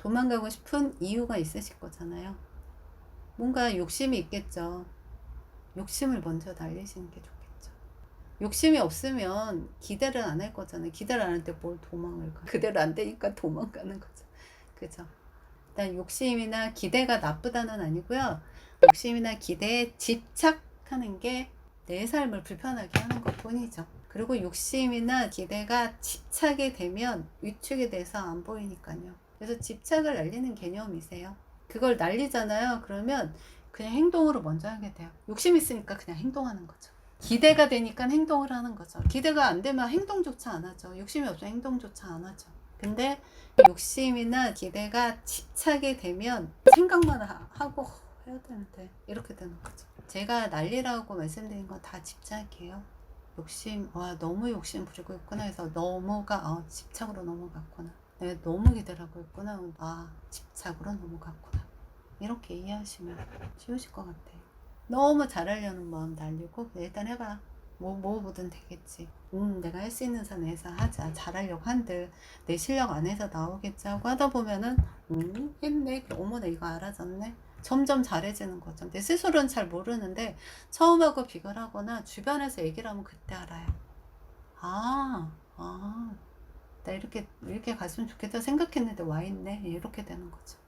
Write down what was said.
도망가고 싶은 이유가 있으실 거잖아요. 뭔가 욕심이 있겠죠. 욕심을 먼저 날리시는 게 좋겠죠. 욕심이 없으면 기대를 안 할 거잖아요. 기대를 안 할 때 뭘 도망을 가. 그대로 안 되니까 도망가는 거죠. 그죠? 일단 욕심이나 기대가 나쁘다는 아니고요. 욕심이나 기대에 집착하는 게 내 삶을 불편하게 하는 것 뿐이죠. 그리고 욕심이나 기대가 집착이 되면 위축이 돼서 안 보이니까요. 그래서 집착을 날리는 개념이세요. 그걸 날리잖아요. 그러면 그냥 행동으로 먼저 하게 돼요. 욕심 있으니까 그냥 행동하는 거죠. 기대가 되니까 행동을 하는 거죠. 기대가 안 되면 행동조차 안 하죠. 욕심이 없으면 행동조차 안 하죠. 근데 욕심이나 기대가 집착이 되면 생각만 하- 하고 되는데 이렇게 되는 거죠. 제가 난리라고 말씀드린 건 다 집착이에요. 욕심, 와 너무 욕심 부리고 있구나 해서 너무가 어, 집착으로 넘어갔구나. 내가 너무 기대를 하고 있구나. 아 집착으로 넘어갔구나. 이렇게 이해하시면 쉬우실 것 같아요. 너무 잘하려는 마음 날리고 일단 해봐. 뭐, 뭐 보든 되겠지. 음, 내가 할 수 있는 선에서 하자. 잘하려고 한들 내 실력 안에서 나오겠지 하고 하다 보면은 음, 했네. 그럼 어머, 나 이거 알아졌네. 점점 잘해지는 거죠. 내 스스로는 잘 모르는데 처음하고 비교를 하거나 주변에서 얘기를 하면 그때 알아요. 아, 아, 나 이렇게 이렇게 갔으면 좋겠다 생각했는데 와 있네. 이렇게 되는 거죠.